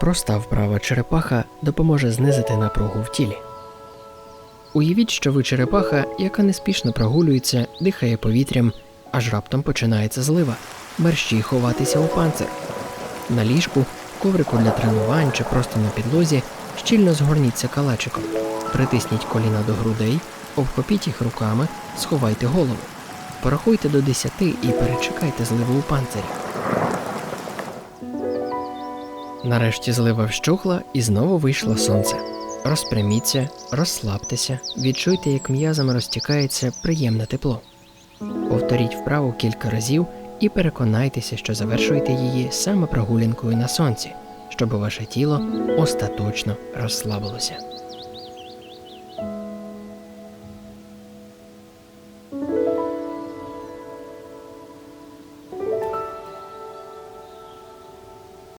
Проста вправа черепаха допоможе знизити напругу в тілі. Уявіть, що ви черепаха, яка неспішно прогулюється, дихає повітрям, аж раптом починається злива. Мерщій ховатися у панцир. На ліжку, коврику для тренувань чи просто на підлозі щільно згорніться калачиком. Притисніть коліна до грудей, обхопіть їх руками, сховайте голову. Порахуйте до 10 і перечекайте зливу у панцирі. Нарешті злива вщухла і знову вийшло сонце. Розпряміться, розслабтеся, відчуйте, як м'язами розтікається приємне тепло. Повторіть вправу кілька разів і переконайтеся, що завершуєте її саме прогулянкою на сонці, щоб ваше тіло остаточно розслабилося.